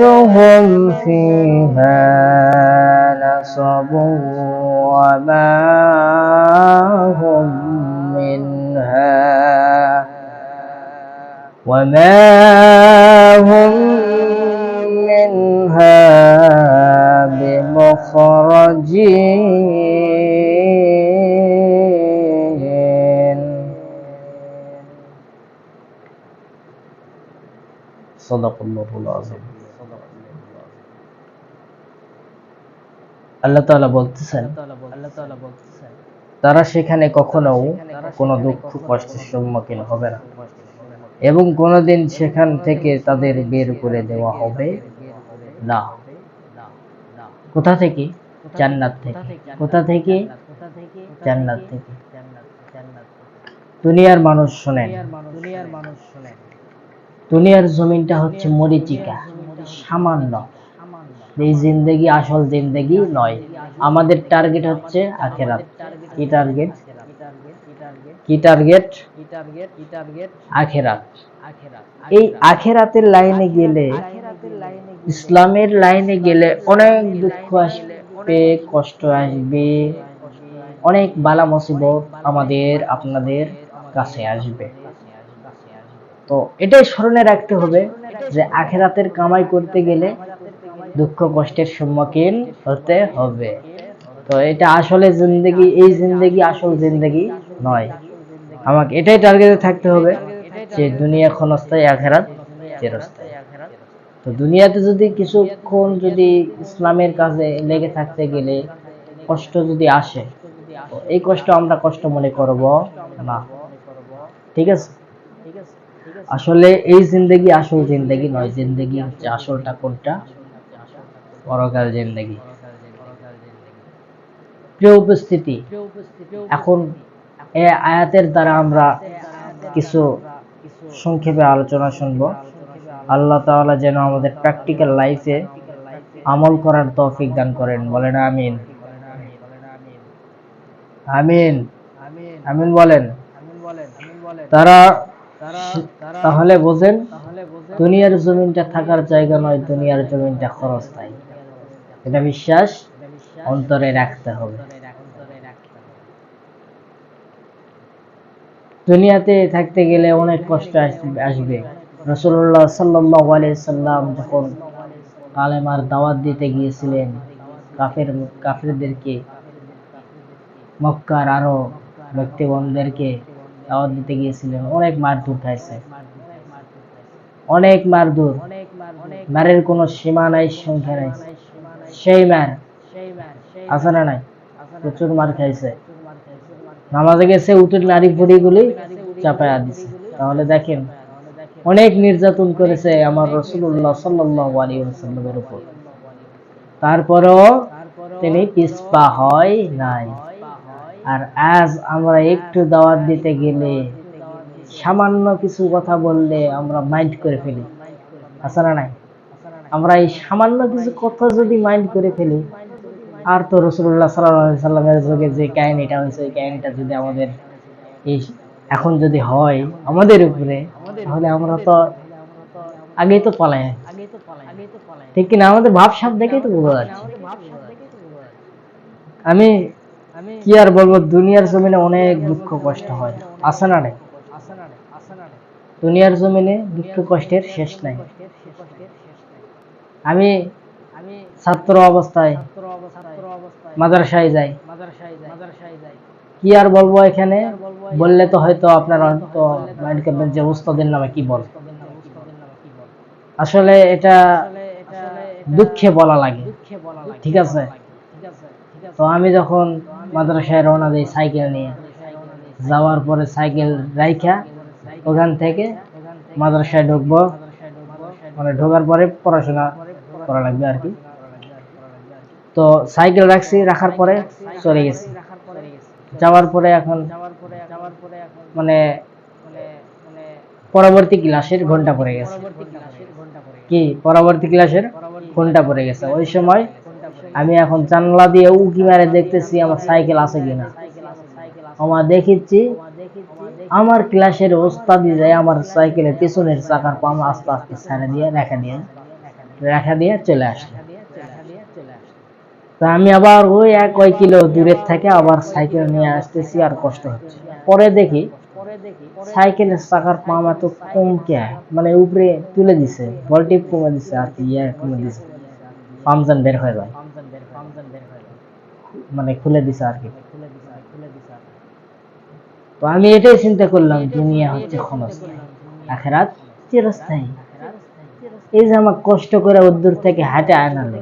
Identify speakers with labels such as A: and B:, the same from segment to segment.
A: يمسهم فيها نصب وما هم منها وما هم منها بمخرجين صدق الله العظيم. আল্লাহ তাআলা বলতেছেন, তারা সেখানে কখনো কোনো দুঃখ কষ্টের সম্মুখীন হবে না। এবং কোনোদিন সেখান থেকে তাদের বের করে দেওয়া হবে না। কোথা থেকে? জান্নাত থেকে। কোথা থেকে? জান্নাত থেকে। দুনিয়ার মানুষ শোনেন, দুনিয়ার জমিনটা হচ্ছে মরিচিকা, সামান্য। এই জিন্দেগি আসল জিন্দেগি নয়। আমাদের টার্গেট হচ্ছে আখেরাত। কি টার্গেট কি টার্গেট আখেরাত। এই আখেরাতের লাইনে গেলে, ইসলামের লাইনে গেলে অনেক দুঃখ আসবে, কষ্ট আসবে, অনেক বালা মুসিবত আমাদের, আপনাদের কাছে আসবে। তো এটাই স্মরণে রাখতে হবে যে আখেরাতের কামাই করতে গেলে দুঃখ কষ্টের সম্মুখীন হতে হবে। তো এটা আসলে জিন্দগি, এই জিন্দগি আসল জিন্দগি নয়। আমাকে এটাই টার্গেটে থাকতে হবে যে দুনিয়া ক্ষণস্থায়ী, আখেরাত চিরস্থায়ী। তো দুনিয়াতে যদি কিছুক্ষণ যদি ইসলামের কাজে লেগে থাকতে গেলে কষ্ট যদি আসে এই কষ্ট আমরা কষ্ট মনে করব না। ঠিক আছে? আসলে এই জিন্দগি আসল জিন্দগি নয়। জিন্দগি হচ্ছে আসলটা কোনটা? পরকাল জিন্দগি। প্রিয় উপস্থিতি, এখন এ আয়াতের দ্বারা আমরা কিছু সংক্ষেপে আলোচনা শুনব। আল্লাহ তাআলা যেন আমাদের প্র্যাকটিক্যাল লাইফে আমল করার তৌফিক দান করেন। বলেন আমিন। আমিন। আমিন বলেন। তারা তাহলে বোঝেন, দুনিয়ার জমিনটা থাকার জায়গা নয়, দুনিয়ার জমিনটা খরস্থায়ী এটা বিশ্বাস, অন্তরে রাখতে হবে। দুনিয়াতে থাকতে গেলে অনেক কষ্ট আসবে। রসুল্লাহ সাল্লাহ সাল্লাম যখন কালেমার দাওয়াত দিতে গিয়েছিলেন, কাফের কাফেরদেরকে, মক্কার আরও ব্যক্তিগণদেরকে দাওয়াত দিতে গিয়েছিলেন, অনেক মারধর খাইছে। অনেক মারধর। মারের কোনো সীমা নাই, সংখ্যা নাই। সেই মার আছে না নাই? প্রচুর মার খাইছে। নামাজে গেছে উটের নারী ফুড়ি গুলি চাপায়া দিছে। তাহলে দেখেন অনেক নির্যাতন করেছে আমার রসুল্লাহ সাল্লাহ আলী সাল্লামের উপর। তারপরও তিনি পিসপা হয় নাই। আর আজ আমরা একটু দাওয়াত দিতে গেলে সামান্য কিছু কথা বললে আমরা মাইন্ড করে ফেলি। আছে না নাই? আমরা এই সামান্য কিছু কথা যদি মাইন্ড করে ফেলি, আর তো রসুল্লাহ সাল্লাহ সাল্লামের যুগে যে কাহিনীটা হয়েছে, ওই কাহিনীটা যদি আমাদের এই এখন যদি হয় আমাদের উপরে, তাহলে আমরা তো আগেই তো পালাই ঠিক কিনা? আমাদের ভাবসাব দেখেই তো বোঝা যাচ্ছে। আমি কি আর বলব, দুনিয়ার জমিনে অনেক দুঃখ কষ্ট হয়। আসে না নাই? দুনিয়ার জমিনে দুঃখ কষ্টের শেষ নাই। আমি ছাত্র অবস্থায় মাদ্রাসায় যাই। কি আর বলব এখানে? বললে তো হয়তো আপনারা তো মাইন্ড করবেন যে উস্তাদের নামে কি বল। আসলে এটা দুঃখে বলা লাগে। ঠিক আছে? তো আমি যখন মাদ্রাসায় রওনা দিই সাইকেল নিয়ে যাওয়ার পরে সাইকেল রাইখা ওখান থেকে মাদ্রাসায় ঢুকবো। মানে ঢোকার পরে পড়াশোনা করা লাগবে আর কি। তো সাইকেল রাখছি, রাখার পরে চলে গেছি। যাওয়ার পরে এখন মানে পরবর্তী ক্লাসের ঘণ্টা পড়ে গেছে। কি? পরবর্তী ক্লাসের ঘণ্টা পড়ে গেছে। ওই সময় আমি এখন জানলা দিয়ে উকি মারে দেখতেছি আমার সাইকেল আছে কিনা। আমার দেখিচ্ছি আমার ক্লাসের ওস্তাদি যায় আমার সাইকেলের পিছনের চাকার পাম আস্তে আস্তে ছেড়ে দিয়ে, রেখা দিয়ে। রেখা দিয়ে চলে আসলো। তো আমি আবার ওই এক কয় কিলো দূরের থেকে আবার সাইকেল নিয়ে আসতেছি আর কষ্ট হচ্ছে। পরে দেখি সাইকেলের চাকার পাম এত কম কে মানে উপরে তুলে দিছে ভোল্টেজ কমে দিছে আর ইয়ে কমে দিছে। পামজান বের হয়ে যায়। মানে খুলে দিছে আর কি। তো আমি এটাই চিন্তা করলাম দুনিয়া হচ্ছে ক্ষণস্থায়ী। আখেরাত চিরস্থায়ী। এই যে আমার কষ্ট করে উদ্দূর থেকে হাঁটে আনালো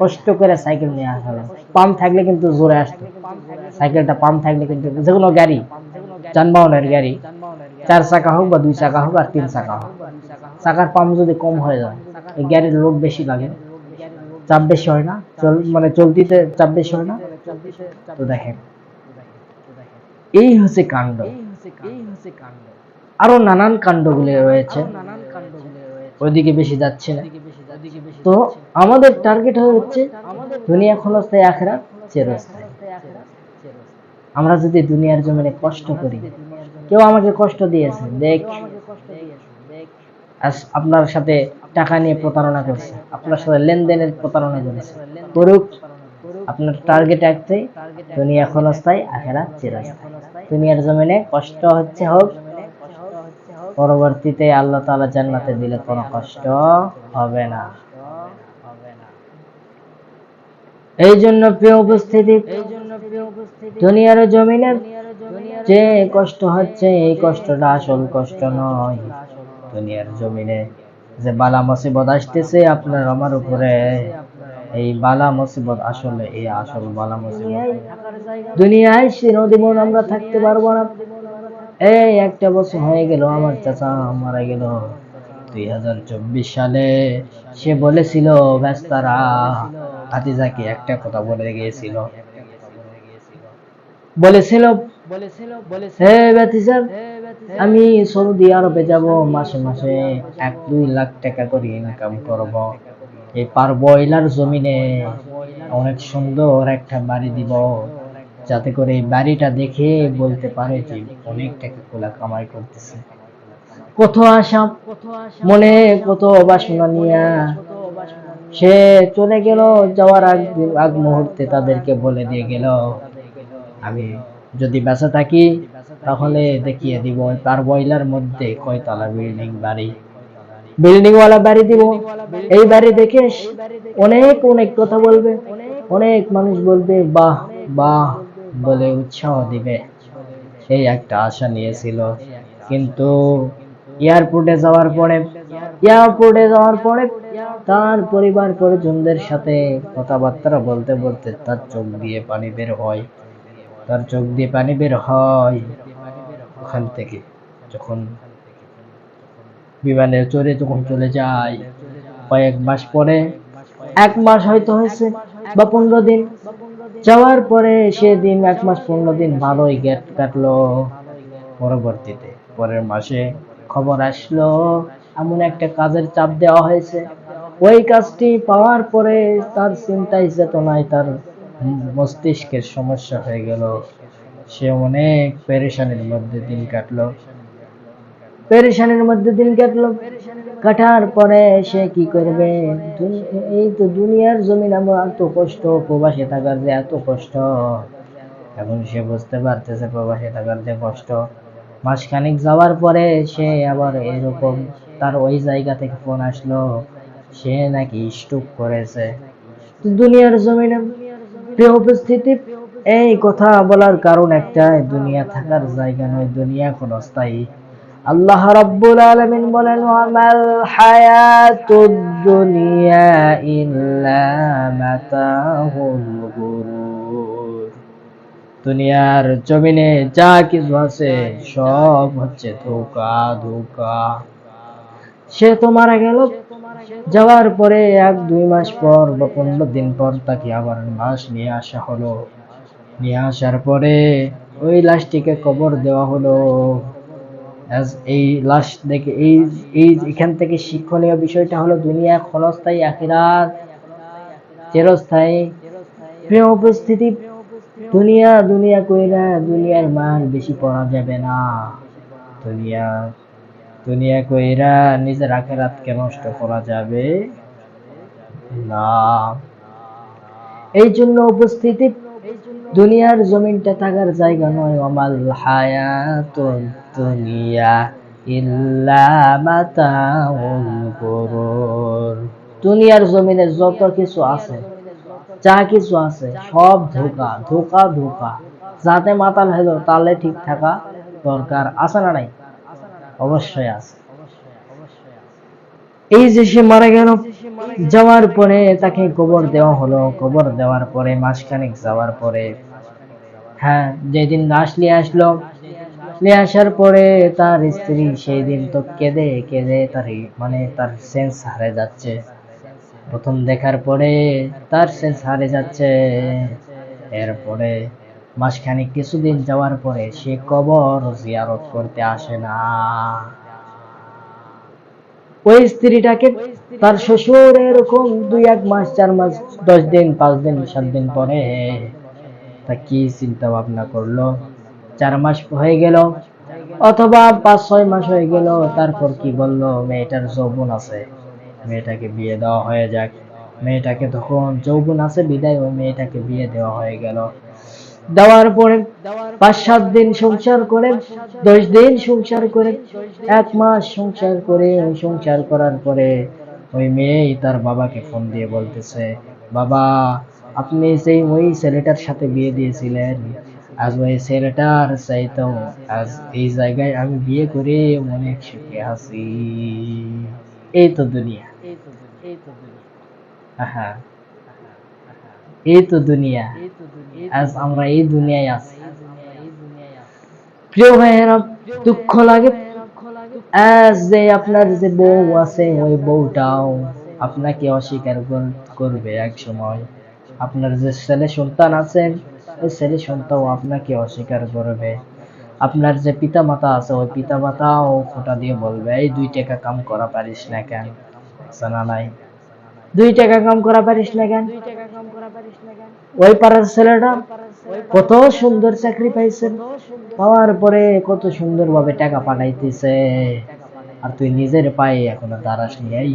A: কষ্ট করে সাইকেল নিয়ে আসালো পাম্প থাকলে কিন্তু জোরে আসতো। সাইকেলটা পাম্প থাকলে কিন্তু যে কোনো গাড়ি, যানবাহনের গাড়ি, চার চাকা হোক বা দুই চাকা হোক আর তিন চাকা হোক। চাকার পাম্প যদি কম হয়ে যায়, এই গাড়ির লোড বেশি লাগে। চাপ বেশি হয় না। চল মানে চলতিতে চাপ বেশি হয় না। তো দেখেন, এই হচ্ছে কাণ্ড। আরও নানান কাণ্ডগুলি রয়েছে। ওইদিকে বেশি যাচ্ছে না। তো আমাদের টার্গেট হচ্ছে দুনিয়া ক্ষণস্থায়ী আখেরা চিরস্থায়ী। আমরা যদি দুনিয়ার জমিনে কষ্ট করি কেউ আমাকে কষ্ট দিয়েছে দেখ। আপনার সাথে টাকা নিয়ে প্রতারণা করছে আপনার সাথে লেনদেনের প্রতারণা করেছে। করুক আপনার টার্গেট একটাই দুনিয়া ক্ষণস্থায়ী আখেরা চিরস্থায়ী। দুনিয়ার জমিনে কষ্ট হচ্ছে হোক পরবর্তীতে আল্লাহ তাআলা জান্নাতে দিলে কোনো কষ্ট হবে না। এই জন্য প্রিয় উপস্থিতি, দুনিয়ার জমিনে যে কষ্ট হচ্ছে, এই কষ্টটা আসল কষ্ট নয়। দুনিয়ার জমিনে যে বালা মুসিবত আসতেছে, আপনার আমার উপরে এই বালা মুসিবত আসলে এই আসল বালা মুসিবত। দুনিয়ায় চিরদিন আমরা থাকতে পারব না। এই একটা বছর হয়ে গেল, আমার চাচা মারা গেল। দুই হাজার চব্বিশ সালে সে বলেছিল, ব্যস্তারা হাতিজাকে একটা কথা বলে গিয়েছিল। বলেছিল আমি সৌদি আরবে যাব, মাসে মাসে এক দুই লাখ টাকা করে ইনকাম করব। এই পারবইলার জমিনে অনেক সুন্দর একটা বাড়ি দিব। যাতে করে এই বাড়িটা দেখে বলতে পারে যে অনেক টাকা কোলা কামাই করতেছে। কত আশা, মনে কত বাসনা নিয়া সে চলে গেল, যাওয়ার আগ আগ মুহূর্তে তাদেরকে বলে দিয়ে গেল, আমি যদি বেঁচে থাকি, তাহলে দেখিয়ে দিব, তার বয়লার মধ্যে কয়তলা বিল্ডিং বাড়ি। বিল্ডিং ওয়ালা বাড়ি দিব। এই বাড়ি দেখে অনেক অনেক কথা বলবে, অনেক মানুষ বলবে, বাহ বাহ বলে উৎসাহ দিবে। এই একটা আশা নিয়েছিল। কিন্তু এয়ারপোর্টে যাওয়ার পরে, এয়ারপোর্টে যাওয়ার পরে তার পরিবার পরিজনদের সাথে কথাবার্তা বলতে বলতে তার চোখ দিয়ে পানি বের হয়। তার চোখ দিয়ে পানি বের হয় ওখান থেকে। যখন বিমানে চড়ে যখন চলে যায়। কয়েক মাস পরে, এক মাস হয়তো হয়েছে বা পনেরো দিন যাওয়ার পরে সেদিন এক মাস পনেরো দিন ভালোই গেট কাটলো। পরবর্তীতে পরের মাসে খবর আসলো, এমন একটা কাজের চাপ দেওয়া হয়েছে। ওই কাজটি পাওয়ার পরে তার চিন্তায় চেতনায় তার মস্তিষ্কের সমস্যা হয়ে গেল। সে অনেক পেরেশানির মধ্যে দিন কাটলো। পেরেশানির মধ্যে দিন কাটলো। কাটার পরে সে কি করবে? এই তো দুনিয়ার জমিন আমার এত কষ্ট, প্রবাসে থাকার যে এত কষ্ট। এখন সে বুঝতে পারতেছে প্রবাসে থাকার যে কষ্ট। মাসখানেক যাওয়ার পরে সে আবার এরকম তার ওই জায়গা থেকে ফোন আসলো। সে নাকি স্ট্রোক করেছে। দুনিয়ার জমিনে প্রিয় উপস্থিতি, এই কথা বলার কারণ একটাই, দুনিয়া থাকার জায়গা নয়, দুনিয়া ক্ষণস্থায়ী আল্লাহ রাব্বুল আলামিন বলেন, ওয়ামাল হায়াতুদ দুনিয়া ইল্লা মাতাহুল গুরুর। দুনিয়ার জমিনে যা কিছু আছে, সব হচ্ছে ধোকা ধোকা। সে তো মারা গেল। যাওয়ার পরে এক, দুই মাস পর বা পনেরো দিন পর তাকে আবার লাশ নিয়ে আসা হলো। নিয়ে আসার পরে ওই লাশটিকে কবর দেওয়া হলো। এই লাশ দেখে, এই এই এখান থেকে শিক্ষণীয় বিষয়টা হলো দুনিয়া ক্ষণস্থায়ী, আখিরাত, চিরস্থায়ী। প্রিয় উপস্থিতি, দুনিয়া দুনিয়া কইরা দুনিয়ার মান বেশি পড়া যাবে না। দুনিয়া দুনিয়া কইরা নিজের আখেরাতকে নষ্ট করা যাবে না। এই জন্য উপস্থিতি দুনিয়ার জমিনটা থাকার জায়গা নয়। অমাল হায়াতুল দুনিয়া দুনিয়ার জমিনে যত কিছু আছে, যা কিছু আছে, সব ধোকা ধোকা ধোকা। যাতে মাতাল হলো, তাহলে ঠিক থাকা দরকার। আছে না নাই? অবশ্যই আছে। এই যে সে মারা গেল যাওয়ার পরে তাকে কবর দেওয়া হলো। কবর দেওয়ার পরে, মাসখানেক যাওয়ার পরে হ্যাঁ যেদিন লাশ নিয়ে আসলো, নিয়ে আসার পরে তার স্ত্রী সেই দিন তো কেঁদে কেঁদে তার মানে তার সেন্স হারে যাচ্ছে। প্রথম দেখার পরে তার সেন্স হারে যাচ্ছে। এরপরে মাসখানেক কিছুদিন যাওয়ার পরে সে কবর জিয়ারত করতে আসে না। ওই স্ত্রীটাকে তার শ্বশুর এরকম দুই এক মাস, চার মাস, দশ দিন, পাঁচ দিন, সাত দিন পরে তা কি চিন্তা ভাবনা করল? চার মাস হয়ে গেল অথবা পাঁচ, ছয় মাস হয়ে গেল, তারপর কি বলল? মেয়েটার যৌবন আছে, মেয়েটাকে বিয়ে দেওয়া হয়ে যাক। মেয়েটাকে তখন যৌবন আছে বিদায়, ওই মেয়েটাকে বিয়ে দেওয়া হয়ে গেল। দেওয়ার পরে পাঁচ সাত দিন সংসার করে দশ দিন সংসার করে এক মাস সংসার করে ওই সংসার করার পরে ওই মেয়েই তার বাবাকে ফোন দিয়ে বলতেছে বাবা আপনি সেই ওই ছেলেটার সাথে বিয়ে দিয়েছিলেন আজ ওই ছেলেটার চাইতো আজ এই জায়গায় আমি বিয়ে করে অনেক সুখে আছি। এই তো দুনিয়া। হ্যাঁ এই তো দুনিয়া। আজ আমরা এই দুনিয়ায় আছি। প্রিয় ভাইয়েরা, দুঃখ লাগে? যে আপনার যে বউ আছে, ওই বউটাও আপনাকে অস্বীকার করবে এক সময় আপনার যে ছেলে সন্তান আছে, ওই ছেলে সন্তান আপনাকে অস্বীকার করবে। আপনার যে পিতা মাতা আছে, ওই পিতা মাতাও খোটা দিয়ে বলবে, এই দুই টাকা কাম করা পারিস না কেন? জানা নাই। দুই টাকা কাম করা পারিস না কেন? ওই পাড়ার ছেলেটা কত সুন্দর চাকরি পাইছে পাওয়ার পরে কত সুন্দর ভাবে টাকা পাঠাইতেছে। আর তুই নিজের পায়ে এখনও দাঁড়াস নিয়েই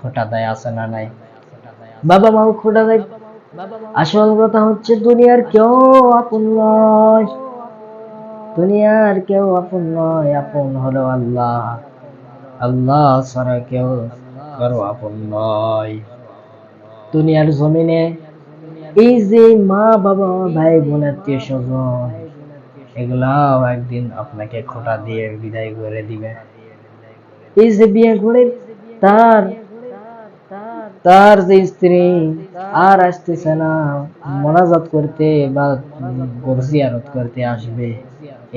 A: খোটা দেয় আছে না নাই? বাবা মাও খোটা দেয়। আসল কথা হচ্ছে দুনিয়ার কেউ আপন নয়। দুনিয়ার কেউ আপন নয় আপন হলো আল্লাহ। আল্লাহ ছাড়া কেউ কারও আপন নয়। দুনিয়ার জমিনে। এই যে মা, বাবা, ভাই, বোন, আত্মীয় স্বজন এগুলাও একদিন আপনাকে খোটা দিয়ে বিদায় করে দিবে। এই যে বিয়ে করে তার তার যে স্ত্রী আর আসতেছে না, মোনাজাত করতে বা গরজিয়ারত করতে আসবে,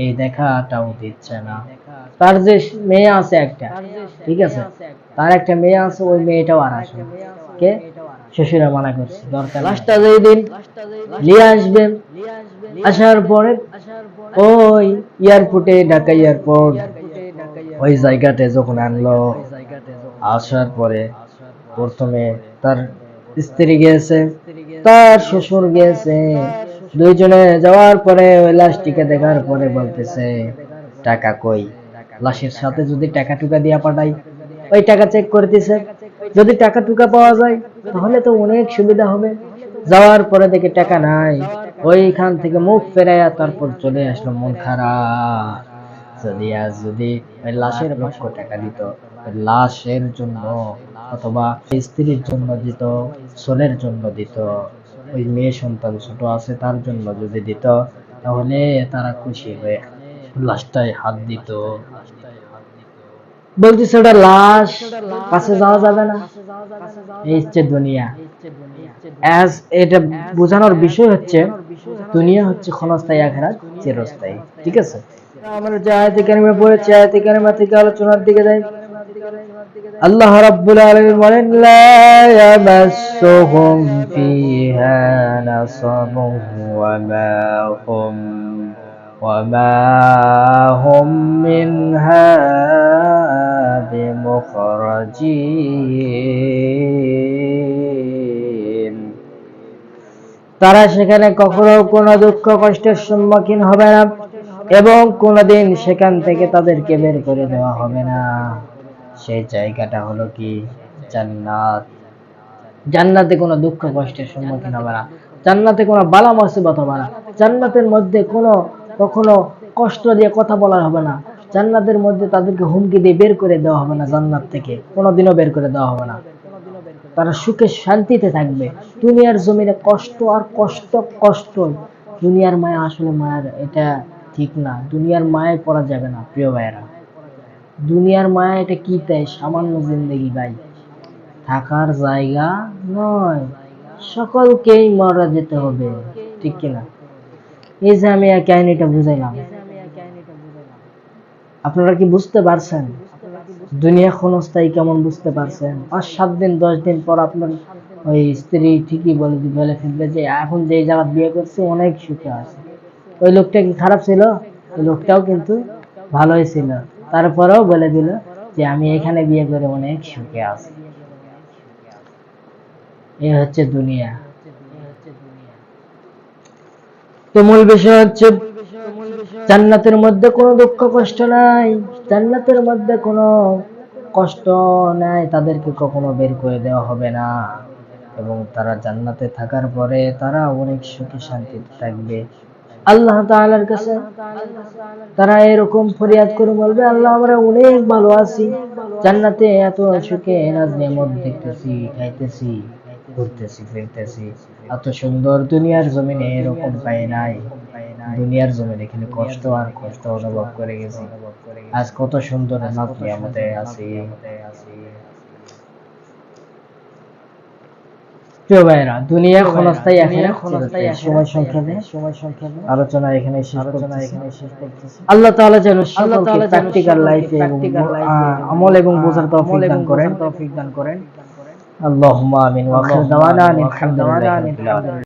A: এই দেখাটাও দিচ্ছে না। তার যে মেয়ে আছে একটা, ঠিক আছে? তার একটা মেয়ে আছে, ওই মেয়েটাও আর আসবে কে? শ্বশুরা মানা করছে, দরকার লাস্টটা যেই দিন নিয়ে আসবেন, আসার পরে ওই এয়ারপোর্টে, ঢাকা এয়ারপোর্ট ওই জায়গাতে যখন আনলো, আসার পরে প্রথমে তার স্ত্রী গিয়েছে, তার শ্বশুর গিয়েছে। দুইজনে যাওয়ার পরে ওই লাশটিকে দেখার পরে বলতেছে, টাকা কই? লাশের সাথে যদি টাকা টুকা দিয়া পাঠাই ওই টাকা চেক করতেছে যদি টাকা টুকা পাওয়া যায় তাহলে তো অনেক সুবিধা হবে। যাওয়ার পরে দেখে টাকা নাই। ওইখান থেকে মুখ ফেরাইয়া তারপর চলে আসলো মন খারাপ। যদি আজ যদি ওই লাশের লক্ষ টাকা দিত লাশের জন্য অথবা স্ত্রীর জন্য দিত সোলের জন্য দিত ওই মেয়ে সন্তান ছোট আছে তার জন্য যদি দিত তাহলে তারা খুশি হয়ে লাশটায় হাত দিত। বলতেছে ওটা লাশ কাছে যাওয়া যাবে না। এই হচ্ছে দুনিয়া। অ্যাজ এটা বোঝানোর বিষয় হচ্ছে দুনিয়া হচ্ছে ক্ষণস্থায়ী আখেরাত চিরস্থায়ী। ঠিক আছে? আমরা যে আয়াতে কারিমা পড়েছি আয়াতে কারিমা থেকে আলোচনার দিকে যাই। আল্লাহ রাব্বুল আলামিন বলেন লা ইয়ামাসসুহুম ফিহা নাসাবুন ওয়া মা হুম মা হুম মিনহা বিমুখরাজিন তারা সেখানে কখনো কোনো দুঃখ সম্মুখীন হবে না এবং কোনোদিন সেখান থেকে তাদেরকে বের করে দেওয়া হবে না। সেই জায়গাটা হলো কি? জান্নাত। জান্নাতে কোনো দুঃখ, কষ্টের সম্মুখীন হবে না। জান্নাতে কোনো বালা, মুসিবত হবে না। জান্নাতের মধ্যে কোনো কখনো কষ্ট দিয়ে কথা বলা হবে না। জান্নাতের মধ্যে তাদেরকে হুমকি দিয়ে বের করে দেওয়া হবে না জান্নাত থেকে। কোনোদিনও বের করে দেওয়া হবে না। তারা সুখে শান্তিতে থাকবে। দুনিয়ার জমিনে কষ্ট আর কষ্ট কষ্ট। দুনিয়ার মায়া আসলে মায়ের, এটা ঠিক না। দুনিয়ার মায়ায় পড়া যাবে না, প্রিয় ভাইয়েরা। দুনিয়ার মায়া এটা কি তাই? সামান্য জিন্দগি ভাই। থাকার জায়গা নয়। সকলকেই মারা যেতে হবে। ঠিক কিনা? এই যে আমি এই কাহিনীটা বুঝাইলাম। আপনারা কি বুঝতে পারছেন? দুনিয়া ক্ষণস্থায়ী কেমন বুঝতে পারছেন? পাঁচ সাত দিন দশ দিন পর আপনার ওই স্ত্রী ঠিকই বলে বলে ফেলবে যে এখন যে জায়গা বিয়ে করছে অনেক সুখে আছে। ওই লোকটা কি খারাপ ছিল? ওই লোকটাও কিন্তু ভালোই ছিল। তারপরেও বলে দিল যে আমি এখানে বিয়ে করে অনেক সুখে আছি। এই হচ্ছে দুনিয়া। তো মূল বিষয় হচ্ছে জান্নাতের মধ্যে কোনো দুঃখ, কষ্ট নাই। জান্নাতের মধ্যে কোনো কষ্ট নাই, তাদেরকে কখনো বের করে দেওয়া হবে না। এবং তারা জান্নাতে থাকার পরে তারা অনেক সুখী, শান্তিতে থাকবে। আল্লাহ তাআলার কাছে তারা এরকম ফরিয়াদ করে বলবে, আল্লাহ, আমরা অনেক ভালো আছি। জান্নাতে এত সুখে নাজ নিয়ামত দেখতেছি, খাইতেছি। ঘুরতেছি ফিরতেছি। এত সুন্দর দুনিয়ার জমিনে এরকম পাই নাই। দুনিয়ার জমিনে এখানে কষ্ট আর কষ্ট অনুভব করে গেছি। আজ কত সুন্দর নাজ নিয়ামতে আছি। প্রিয় ভাইরা দুনিয়া ক্ষণস্থায়ী এখানে ক্ষণস্থায়ী সময় সংক্ষেপে সময় সংক্ষেপে আলোচনা এখানে শেষ আলোচনা এখানে শেষ করতেছি। আল্লাহ তাআলা যেন আল্লাহ তাআলা প্র্যাকটিক্যাল লাইফে আমল এবং বোঝার তৌফিক দান করেন। তৌফিক দান করেন। আল্লাহুম্মা আমিন ওয়া আখির দাওয়ানা আনিল হামদুলিল্লাহি রাব্বিল আলামিন